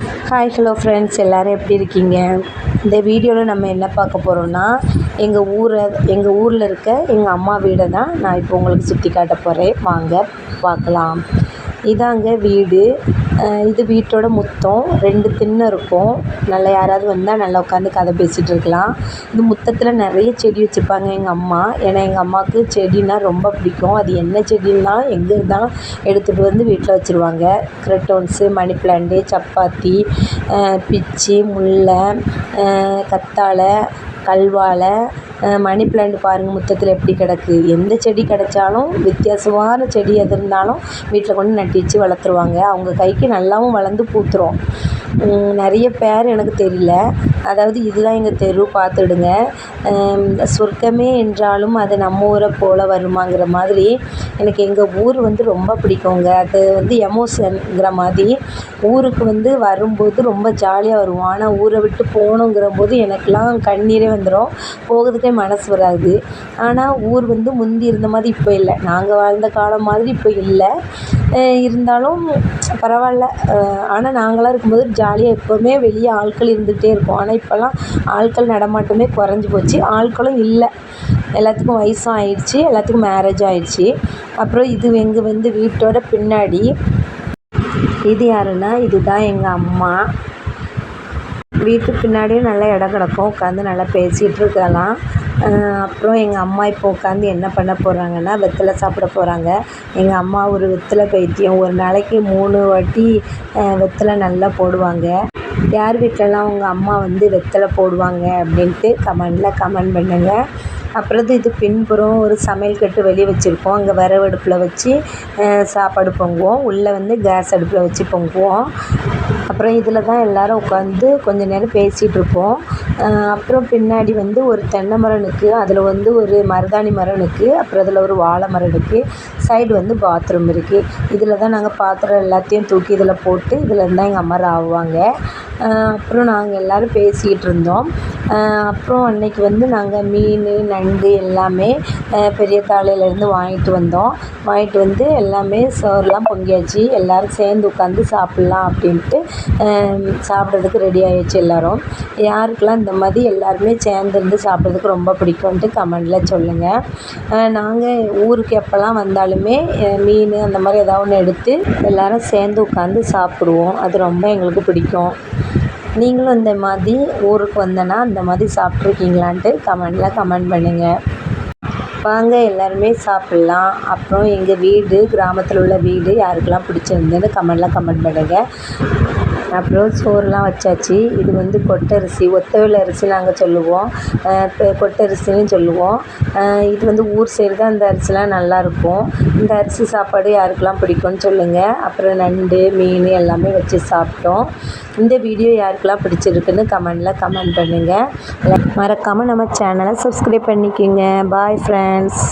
Hi hello friends எல்லோரும் எப்படி இருக்கீங்க? இந்த வீடியோவில் நம்ம என்ன பார்க்க போகிறோம்னா எங்கள் ஊரை எங்கள் ஊரில் இருக்க எங்கள் அம்மா வீடை தான் நான் இப்போ உங்களுக்கு சுற்றி காட்ட போகிறேன் வாங்க பார்க்கலாம். இதாங்க வீடு. இது வீட்டோட முத்தம். ரெண்டு திண்ணை இருக்கும். நல்லா யாராவது வந்தால் நல்லா உட்காந்து கதை பேசிகிட்டு இருக்கலாம். இந்த முத்தத்தில் நிறைய செடி வச்சுருப்பாங்க எங்கள் அம்மா. ஏன்னா எங்கள் அம்மாவுக்கு செடினால் ரொம்ப பிடிக்கும். அது என்ன செடின்னா எங்கே இருந்தாலும் எடுத்துகிட்டு வந்து வீட்டில் வச்சுருவாங்க. க்ரெட்டோன்ஸு மணி பிளான்ட்டு சப்பாத்தி பிச்சி முல்லை கத்தாழை கல்வாழை மணி பிளான்ட் பாருங்கள் முத்தத்தில் எப்படி கிடக்கு. எந்த செடி கிடைச்சாலும் வித்தியாசமான செடி எது இருந்தாலும் வீட்டில் கொண்டு நட்டு வச்சு வளர்த்துருவாங்க. அவங்க கைக்கு நல்லாவும் வளர்ந்து பூத்துரும். நிறைய பேர் எனக்கு தெரியல. அதாவது இதுதான் எங்கள் தெரு பார்த்துடுங்க. சொர்க்கமே என்றாலும் அது நம்ம ஊரை போல் வருமாங்கிற மாதிரி எனக்கு எங்கள் ஊர் வந்து ரொம்ப பிடிக்குங்க. அது வந்து எமோஷன்ங்கிற மாதிரி. ஊருக்கு வந்து வரும்போது ரொம்ப ஜாலியாக வருவோம். ஆனால் ஊரை விட்டு போகணுங்கிற போது எனக்கெலாம் கண்ணீரே வந்துடும் போகிறதுக்கே மனசு வராது. ஆனால் ஊர் வந்து முந்தி இருந்த மாதிரி இப்போ இல்லை. நாங்கள் வாழ்ந்த காலம் மாதிரி இப்போ இல்லை. இருந்தாலும் பரவாயில்ல. ஆனால் நாங்களாம் இருக்கும்போது ஜாலியாக எப்போவுமே வெளியே ஆட்கள் இருந்துகிட்டே இருக்கும் ஆனால் இப்போல்லாம் ஆட்கள் நடமாட்டமே குறைஞ்சி போச்சு. ஆட்களும் இல்லை. எல்லாத்துக்கும் வயசும் ஆயிடுச்சு எல்லாத்துக்கும் மேரேஜ் ஆயிடுச்சு. அப்புறம் இது எங்கள் வந்து வீட்டோட பின்னாடி. இது யாருன்னா இதுதான் எங்கள் அம்மா. வீட்டு பின்னாடியும் நல்லா இடம் கிடக்கும். உட்காந்து நல்லா பேசிகிட்டு இருக்கலாம் அப்புறம் எங்கள் அம்மா இப்போ உட்காந்து என்ன பண்ண போகிறாங்கன்னா வெத்தலை சாப்பிட போகிறாங்க எங்கள் அம்மா ஒரு வெத்தலை பைத்தியம். ஒரு நாளைக்கு மூணு வாட்டி வெற்றில வெத்தலை நல்லா போடுவாங்க. யார் வீட்டிலலாம் உங்கள் அம்மா வந்து வெத்தலை போடுவாங்க அப்படின்ட்டு கமெண்டில் கமெண்ட் பண்ணுங்கள் அப்புறம் இது பின்புறம் ஒரு சமையல் கட்டு வெளியே வச்சுருக்கோம் அங்கே விறகு அடுப்பில் வச்சு சாப்பாடு பொங்குவோம். உள்ளே வந்து கேஸ் அடுப்பில் வச்சு பொங்குவோம். அப்புறம் இதில் தான் எல்லோரும் உட்காந்து கொஞ்ச நேரம் பேசிகிட்டு இருப்போம். அப்புறம் பின்னாடி வந்து ஒரு தென்னை மரம் இருக்குது அதில் வந்து ஒரு மருதாணி மரம் இருக்குது அப்புறம் அதில் ஒரு வாழை மரம் இருக்குது சைடு வந்து பாத்ரூம் இருக்குது இதில் தான் நாங்கள் பாத்திரம் எல்லாத்தையும் தூக்கி இதில் போட்டு இதில் இருந்தால் எங்கள் அம்மா ஆவாங்க அப்புறம் நாங்கள் எல்லோரும் பேசிக்கிட்டு இருந்தோம். அப்புறம் அன்னைக்கு வந்து நாங்கள் மீன் நண்டு எல்லாமே பெரிய தாளையிலேருந்து வாங்கிட்டு வந்தோம். வாங்கிட்டு வந்து எல்லாமே சோறுலாம் பொங்கியாச்சு. எல்லோரும் சேர்ந்து உட்காந்து சாப்பிட்லாம் அப்படின்ட்டு சாப்பிட்றதுக்கு ரெடி ஆகிடுச்சு எல்லோரும். யாருக்கெல்லாம் இந்த மாதிரி எல்லாருமே சேர்ந்துருந்து சாப்பிட்றதுக்கு ரொம்ப பிடிக்கும்ன்ட்டு கமெண்டில் சொல்லுங்கள் நாங்கள் ஊருக்கு எப்போல்லாம் வந்தாலுமே மீன் அந்த மாதிரி ஏதாவது ஒன்று எடுத்து எல்லோரும் சேர்ந்து உட்காந்து சாப்பிடுவோம். அது ரொம்ப எங்களுக்கு பிடிக்கும். நீங்களும் இந்த மாதிரி ஊருக்கு வந்தேன்னா இந்த மாதிரி சாப்பிட்ருக்கீங்களான்ட்டு கமெண்டில் கமெண்ட் பண்ணுங்கள் வாங்க எல்லாருமே சாப்பிட்லாம். அப்புறம் எங்கள் வீடு கிராமத்தில் உள்ள வீடு யாருக்கெல்லாம் பிடிச்சிருந்தது கமெண்ட்லாம் கமெண்ட் பண்ணுங்கள் அப்புறம் சோறுலாம் வச்சாச்சு. இது வந்து கொட்டரிசி ஒத்தவெளி அரிசி நாங்கள் சொல்லுவோம். கொட்டரிசின்னு சொல்லுவோம். இது வந்து ஊர் சைடு தான் இந்த அரிசிலாம் நல்லாயிருக்கும் இந்த அரிசி சாப்பாடு யாருக்கெல்லாம் பிடிக்கும்னு சொல்லுங்கள் அப்புறம் நண்டு மீன் எல்லாமே வச்சு சாப்பிட்டோம். இந்த வீடியோ யாருக்கெல்லாம் பிடிச்சிருக்குன்னு கமெண்டில் கமெண்ட் பண்ணுங்கள் மறக்காமல் நம்ம சேனலை சப்ஸ்கிரைப் பண்ணிக்கோங்க. பாய் ஃப்ரெண்ட் ஃப்ரெண்ட்ஸ்